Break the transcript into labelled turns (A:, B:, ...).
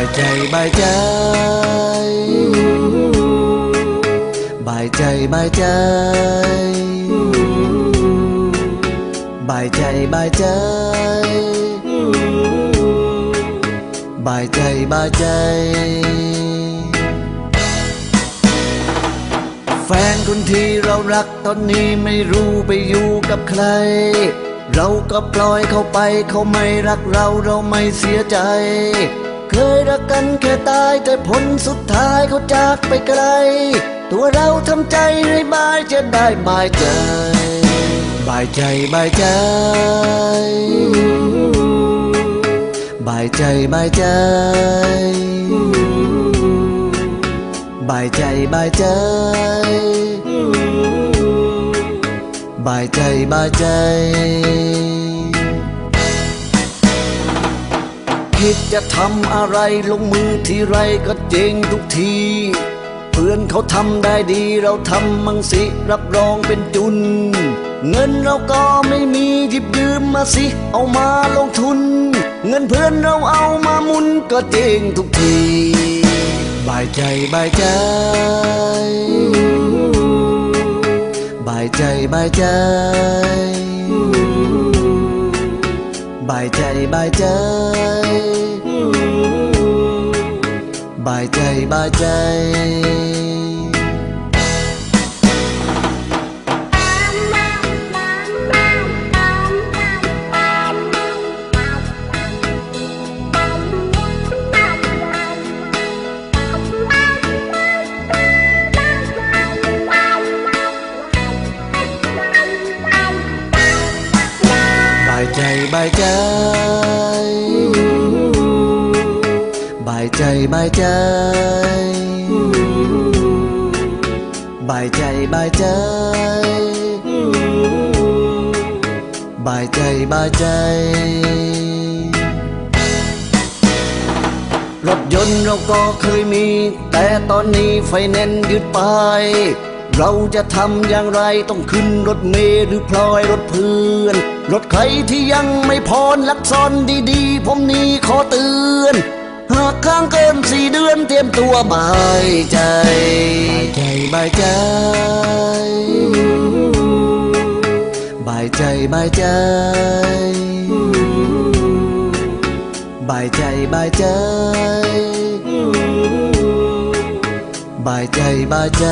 A: บายใจ บายใจบายใจ บายใจบายใจ บายใจบายใจ แฟนคนที่เรารักตอนนี้ไม่รู้ไปอยู่กับใครเราก็ปล่อยเขาไปเขาไม่รักเราเราไม่เสียใจ เคยรักกันแค่ตายแต่ผลสุดท้ายเขาจากไปไกล ตัวเราทำใจให้บายจะได้บายใจ บายใจบายใจ บายใจบายใจ บายใจบายใจ บายใจบายใจ คิดจะทำอะไรลงมือทีไรก็เจงทุกที เพื่อนเขาทำได้ดีเราทำมั่งสิรับรองเป็นจุน เงินเราก็ไม่มีหยิบยืมมาสิ เอามาลงทุน เงินเพื่อนเราเอามามุนก็เจงทุกที บายใจบายใจ บายใจบายใจ บายใจบายใจ บายใจบายใจายใจบายใจ บายใจบายใจ บายใจบายใจ บายใจบายใจ รถยนต์เราก็เคยมี แต่ตอนนี้ไฟแนนซ์ยึดไปเราจะทำอย่างไรต้องขึ้นรถเมล์หรือพลอยรถเพื่อน รถใครที่ยังไม่พรลักซ้อนดีๆ ผมนี้ขอเตือน หากค้างเกินสี่เดือนเตรียมตัวบายใจบายใจบายใจบายใจบายใจบายใจบายใจบายใจ